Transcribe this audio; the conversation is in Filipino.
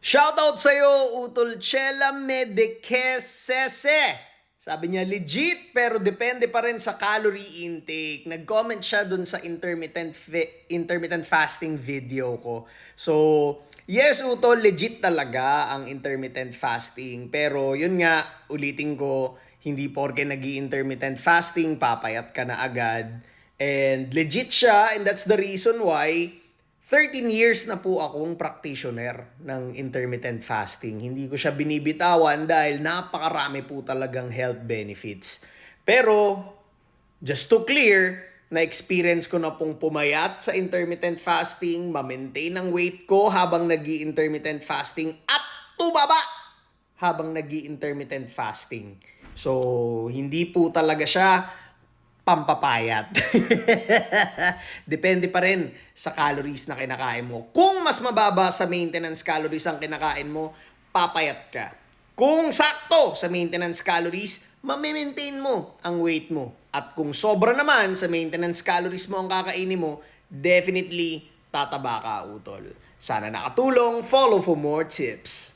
Shoutout sa'yo, Utol Chela Medekesese. Sabi niya, legit, pero depende pa rin sa calorie intake. Nag-comment siya dun sa intermittent, intermittent fasting video ko. So, yes, Utol, legit talaga ang intermittent fasting. Pero yun nga, ulitin ko, hindi porke nag intermittent fasting, papayat ka na agad. And legit siya, and that's the reason why 13 years na po akong practitioner ng intermittent fasting. Hindi ko siya binibitawan dahil napakarami po talagang health benefits. Pero, just to clear, na-experience ko na pong pumayat sa intermittent fasting, ma-maintain ang weight ko habang nag intermittent fasting, at tumaba habang nag intermittent fasting. So, hindi po talaga siya pampapayat. Depende pa rin sa calories na kinakain mo. Kung mas mababa sa maintenance calories ang kinakain mo, papayat ka. Kung sakto sa maintenance calories, mamimaintain mo ang weight mo. At kung sobra naman sa maintenance calories mo ang kakainin mo, definitely tataba ka, utol. Sana nakatulong. Follow for more tips.